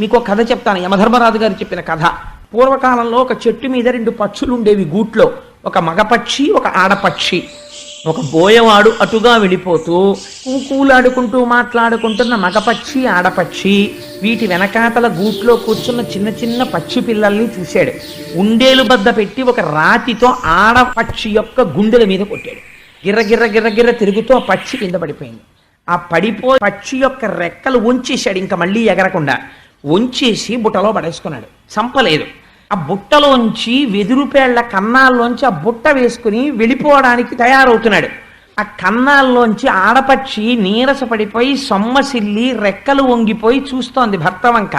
మీకు ఒక కథ చెప్తాను. యమధర్మరాజు గారు చెప్పిన కథ. పూర్వకాలంలో ఒక చెట్టు మీద రెండు పక్షులు ఉండేవి గూట్లో. ఒక మగపక్షి ఒక ఆడపక్షి. ఒక బోయవాడు అటుగా వెళ్ళిపోతూ కూలాడుకుంటూ మాట్లాడుకుంటున్న మగపక్షి ఆడపక్షి వీటి వెనకాతల గూట్లో కూర్చున్న చిన్న చిన్న పక్షి పిల్లల్ని చూశాడు. ఉండేలు బద్ద పెట్టి ఒక రాతితో ఆడపక్షి యొక్క గుండెల మీద కొట్టాడు. గిర్ర గిర్ర గిర్ర గిర్ర తిరుగుతూ ఆ పక్షి కింద పడిపోయింది. ఆ పడిపోయి పక్షి యొక్క రెక్కలు ఉంచేశాడు ఇంకా మళ్ళీ ఎగరకుండా. వంచేసి బుట్టలో పడేసుకున్నాడు. చంపలేదు. ఆ బుట్టలోంచి వెదురుపేళ్ళ కన్నాల్లోంచి ఆ బుట్ట వేసుకుని వెళ్ళిపోవడానికి తయారవుతున్నాడు. ఆ కన్నాల్లోంచి ఆడపక్షి నీరస పడిపోయి సొమ్మసిల్లి రెక్కలు వంగిపోయి చూస్తోంది భర్త వంక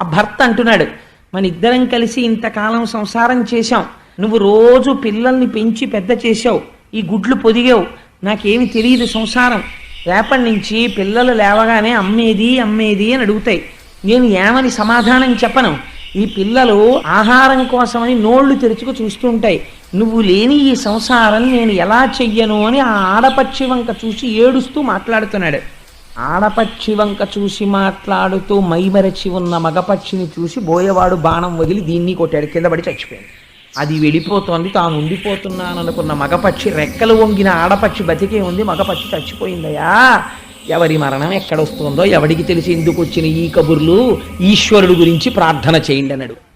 ఆ భర్త అంటున్నాడు మన ఇద్దరం కలిసి ఇంతకాలం సంసారం చేశాం. నువ్వు రోజు పిల్లల్ని పెంచి పెద్ద చేశావు. ఈ గుడ్లు పొదిగావు. నాకేమి తెలియదు సంసారం. రేపటి నుంచి పిల్లలు లేవగానే అమ్మేది అమ్మేది అని అడుగుతాయి. నేను ఏమని సమాధానం చెప్పను? ఈ పిల్లలు ఆహారం కోసమని నోళ్ళు తెరుచుకు చూస్తుంటాయి. నువ్వు లేని ఈ సంసారం నేను ఎలా చెయ్యను అని ఆ ఆడపక్షి వంక చూసి ఏడుస్తూ మాట్లాడుతున్నాడు. ఆడపక్షి వంక చూసి మాట్లాడుతూ మైమరచి ఉన్న మగపక్షిని చూసి బోయవాడు బాణం వదిలి దీన్ని కొట్టాడు. కింద పడి చచ్చిపోయింది అది వెళ్ళిపోతోంది తాను ఉండిపోతున్నాను అనుకున్న మగపక్షి రెక్కలు వంగిన ఆడపక్షి బతికే ఉంది మగపక్షి చచ్చిపోయిందయా ఎవరి మరణం ఎక్కడొస్తుందో ఎవడికి తెలిసి ఎందుకు వచ్చిన ఈ కబుర్లు? ఈశ్వరుడు గురించి ప్రార్థన చేయండి అన్నాడు.